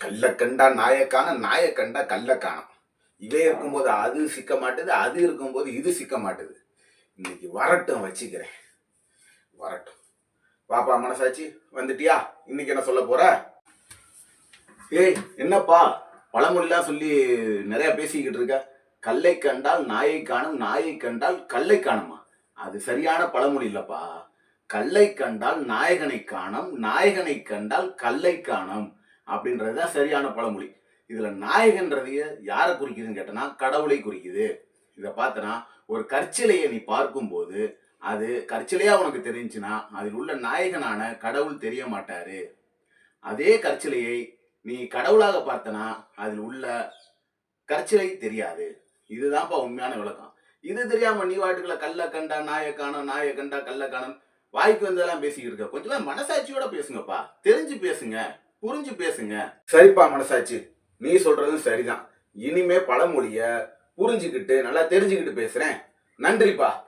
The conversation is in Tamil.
கல்லை கண்டா நாயை காண நாயை கண்டா கல்லை காணும் இவே இருக்கும்போது அது சிக்க மாட்டுது அது இருக்கும்போது இது சிக்க மாட்டுது. இன்னைக்கு வரட்டும் வச்சுக்கிறேன். வரட்டும். வாப்பா மனசாச்சி வந்துட்டியா? இன்னைக்கு என்ன சொல்ல போற? ஏய் என்னப்பா? பழமொழிலாம் சொல்லி நிறைய பேசிக்கிட்டு இருக்க. கல்லை கண்டால் நாயை காணும் நாயை கண்டால் கல்லை காணுமா அது சரியான பழமொழி இல்லப்பா. கல்லை கண்டால் நாயகனை காணும் நாயகனை கண்டால் கல்லை காணும் அப்படின்றது தான் சரியான பழமொழி. இதில் நாயகன்றதைய யாரை குறிக்குதுன்னு கேட்டனா கடவுளை குறிக்குது. இதை பார்த்தனா ஒரு கற்சிலையை நீ பார்க்கும்போது அது கற்சிலையாக உனக்கு தெரிஞ்சுன்னா அதில் உள்ள நாயகனான கடவுள் தெரிய மாட்டாரு. அதே கற்சிலையை நீ கடவுளாக பார்த்தனா அதில் உள்ள கற்சிலை தெரியாது. இதுதான்ப்பா உண்மையான விளக்கம். இது தெரியாம நீ வாட்டுக்களை கல்ல கண்டா நாயை காணும் நாயை கண்டா கல்ல காணும் வாய்க்கு வந்ததெல்லாம் பேசிக்கிட்டு இருக்க. கொஞ்சம் மனசாட்சியோட பேசுங்கப்பா. தெரிஞ்சு பேசுங்க. புரிஞ்சு பேசுங்க. சரிப்பா மனசாச்சு நீ சொல்றதும் சரிதான். இனிமே பழமொழிய புரிஞ்சுக்கிட்டு நல்லா தெரிஞ்சுக்கிட்டு பேசுறேன். நன்றிப்பா.